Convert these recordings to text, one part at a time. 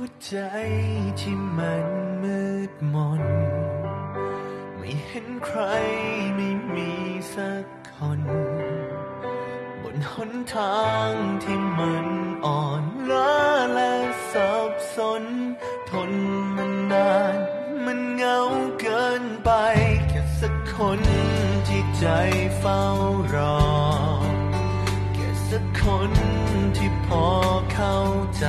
ัวใจที่มันมืดมน ไม่เห็นใครไม่มีสักคน บนหนทางที่มันอ่อนล้าและสับสน ทนมันนานมันเหงาเกินไปแค่สักคนที่ใจเฝ้ารอแค่สักคนที่พอเข้าใจ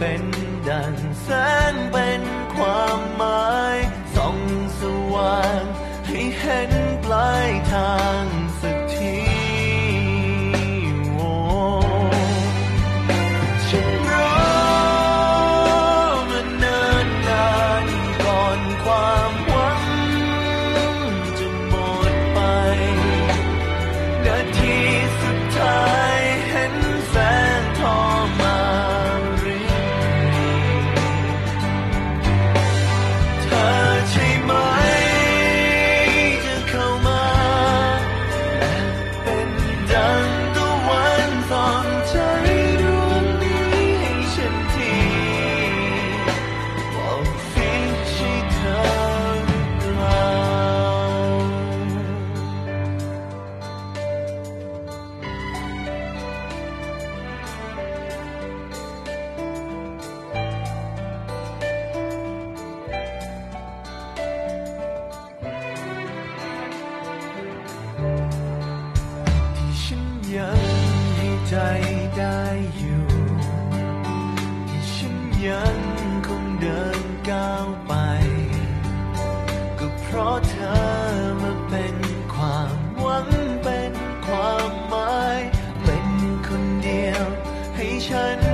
เป็น ยังให้ใจได้อยู่ที่ฉันยังคงเดินก้าวไป ก็เพราะเธอมาเป็นความหวังเป็นความหมาย เป็นคนเดียวให้ฉัน